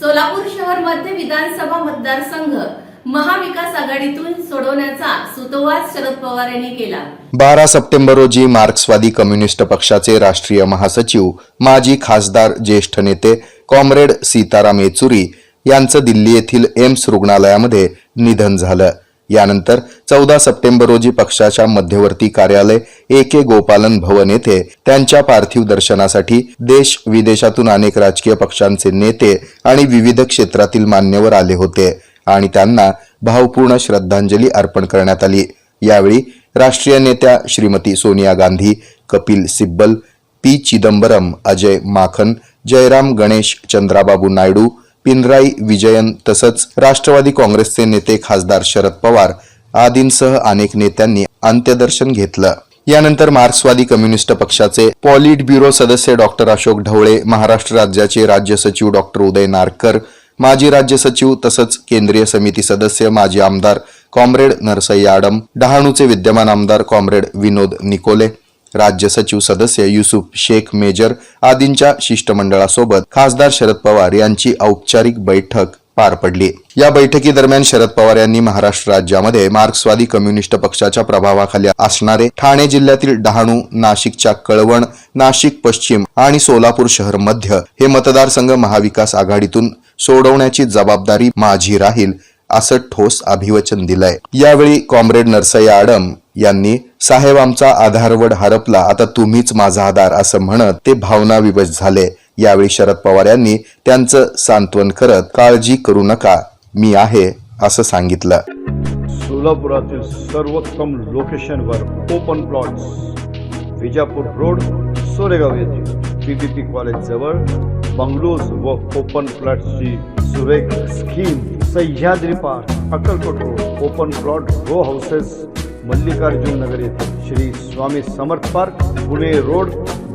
सोलापूर शहर मध्य विधानसभा मतदारसंघ महाविकास आघाडीतून सोडवण्याचा सुतोवाच शरद पवार यांनी केला. बारा सप्टेंबर रोजी मार्क्सवादी कम्युनिस्ट पक्षाचे राष्ट्रीय महासचिव माजी खासदार ज्येष्ठ नेते कॉम्रेड सीताराम येचुरी यांचं दिल्ली येथील एम्स रुग्णालयामध्ये निधन झालं. यानंतर चौदा सप्टेंबर रोजी पक्षाच्या मध्यवर्ती कार्यालय ए के गोपालन भवन येथे त्यांच्या पार्थिव दर्शनासाठी देश विदेशातून अनेक राजकीय पक्षांचे नेते आणि विविध क्षेत्रातील मान्यवर आले होते आणि त्यांना भावपूर्ण श्रद्धांजली अर्पण करण्यात आली. यावेळी राष्ट्रीय नेत्या श्रीमती सोनिया गांधी कपिल सिब्बल पी चिदंबरम अजय माखन जयराम गणेश चंद्राबाबू नायडू पिनराई विजयन तसंच राष्ट्रवादी काँग्रेसचे नेते खासदार शरद पवार आदींसह अनेक नेत्यांनी अंत्यदर्शन घेतलं. यानंतर मार्क्सवादी कम्युनिस्ट पक्षाचे पॉलिट ब्युरो सदस्य डॉक्टर अशोक ढवळे महाराष्ट्र राज्याचे राज्य सचिव डॉक्टर उदय नारकर माजी राज्य सचिव तसंच केंद्रीय समिती सदस्य माजी आमदार कॉम्रेड नरसई आडम डहाणूचे विद्यमान आमदार कॉम्रेड विनोद निकोले राज्य सचिव सदस्य युसुफ शेख मेजर आदींच्या शिष्टमंडळासोबत खासदार शरद पवार यांची औपचारिक बैठक पार पडली. या बैठकीदरम्यान शरद पवार यांनी महाराष्ट्र राज्यामध्ये मार्क्सवादी कम्युनिस्ट पक्षाच्या प्रभावाखाली असणारे ठाणे जिल्ह्यातील डहाणू नाशिकच्या कळवण नाशिक पश्चिम आणि सोलापूर शहर मध्य हे मतदारसंघ महाविकास आघाडीतून सोडवण्याची जबाबदारी माझी राहील असं ठोस अभिवचन दिलंय. यावेळी कॉम्रेड नरसय्या आडम यांनी साहेब आमचा आधारवड हरपला आता तुम्हीच माझा आधार असं म्हणत ते भावना विवश झाले. यावेळी शरद पवार यांनी त्यांचं सांत्वन करत काळजी करू नका मी आहे असं सांगितलं. सोलापुरातील सर्वोत्तम लोकेशनवर open plot Vijapur road Soregaon येथे. पीपीपी कॉलेज जवळ बंगलोज व ओपन प्लॉट्सची सुरेख scheme. Sahyadri park Akkalkot road open plot row houses Mallikarjun Nagar येथे श्री स्वामी समर्थ पार्क पुणे रोड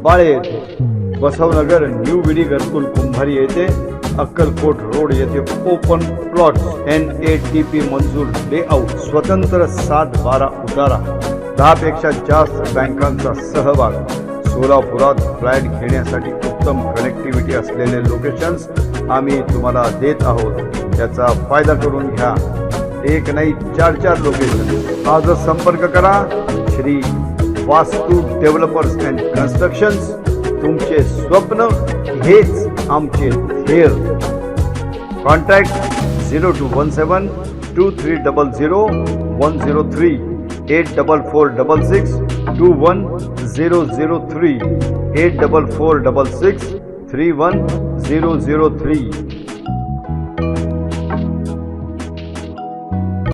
बाळे येथे. बसवनगर न्यू विडी घरकुल कुंभारी येथे अक्कलकोट रोड येथे open plot N A T P मंजूर लेआउट स्वतंत्र सात बारा उतारा. दहापेक्षा जास्त बँकांचा सहभाग. सोलापुरात फ्लॅट घेण्यासाठी उत्तम कनेक्टिव्हिटी असलेले लोकेशन्स आम्ही तुम्हाला देत आहोत. त्याचा फायदा करून घ्या. एक नाही चार चार लोकेशन आजच संपर्क करा. श्री वास्तू डेव्हलपर्स अँड कन्स्ट्रक्शन्स तुमचे स्वप्न हेच आमचे ध्येय. Contact zero two one seven two three double zero one zero three eight double four double six two one zero zero three eight double four double six three one zero zero three